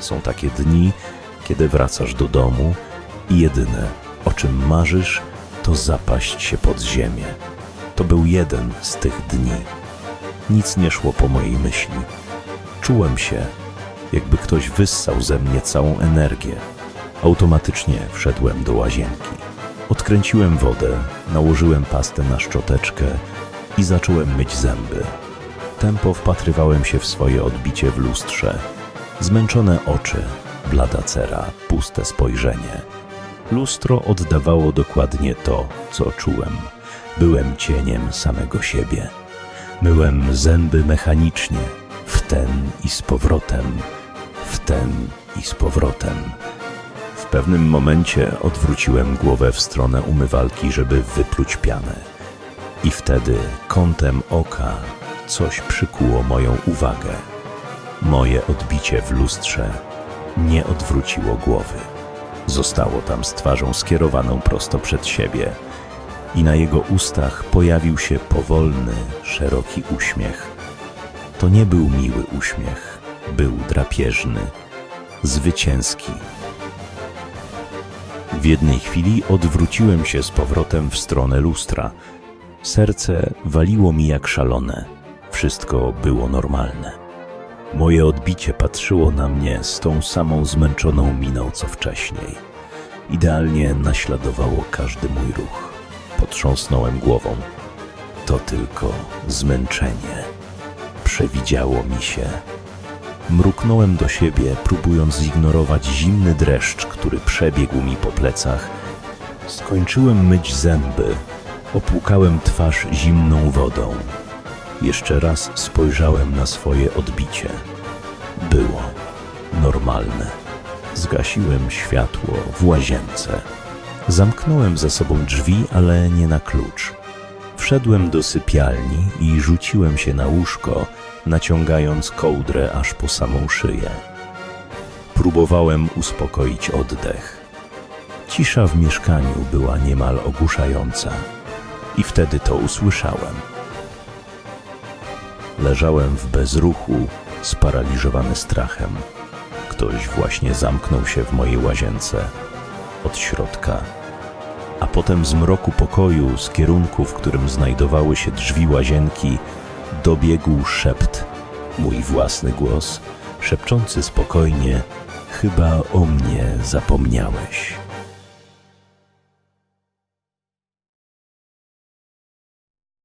Są takie dni, kiedy wracasz do domu i jedyne, o czym marzysz, to zapaść się pod ziemię. To był jeden z tych dni. Nic nie szło po mojej myśli. Czułem się, jakby ktoś wyssał ze mnie całą energię. Automatycznie wszedłem do łazienki. Odkręciłem wodę, nałożyłem pastę na szczoteczkę i zacząłem myć zęby. Tempo wpatrywałem się w swoje odbicie w lustrze. Zmęczone oczy, blada cera, puste spojrzenie. Lustro oddawało dokładnie to, co czułem. Byłem cieniem samego siebie. Myłem zęby mechanicznie, w ten i z powrotem, w ten i z powrotem. W pewnym momencie odwróciłem głowę w stronę umywalki, żeby wypluć pianę. I wtedy kątem oka coś przykuło moją uwagę. Moje odbicie w lustrze nie odwróciło głowy. Zostało tam z twarzą skierowaną prosto przed siebie i na jego ustach pojawił się powolny, szeroki uśmiech. To nie był miły uśmiech, był drapieżny, zwycięski. W jednej chwili odwróciłem się z powrotem w stronę lustra. Serce waliło mi jak szalone. Wszystko było normalne. Moje odbicie patrzyło na mnie z tą samą zmęczoną miną co wcześniej. Idealnie naśladowało każdy mój ruch. Potrząsnąłem głową. To tylko zmęczenie. Przewidziało mi się. Mruknąłem do siebie, próbując zignorować zimny dreszcz, który przebiegł mi po plecach. Skończyłem myć zęby, opłukałem twarz zimną wodą. Jeszcze raz spojrzałem na swoje odbicie. Było normalne. Zgasiłem światło w łazience. Zamknąłem za sobą drzwi, ale nie na klucz. Wszedłem do sypialni i rzuciłem się na łóżko, naciągając kołdrę aż po samą szyję. Próbowałem uspokoić oddech. Cisza w mieszkaniu była niemal ogłuszająca. I wtedy to usłyszałem. Leżałem w bezruchu, sparaliżowany strachem. Ktoś właśnie zamknął się w mojej łazience od środka, a potem z mroku pokoju, z kierunku, w którym znajdowały się drzwi łazienki, dobiegł szept, mój własny głos, szepczący spokojnie: Chyba o mnie zapomniałeś.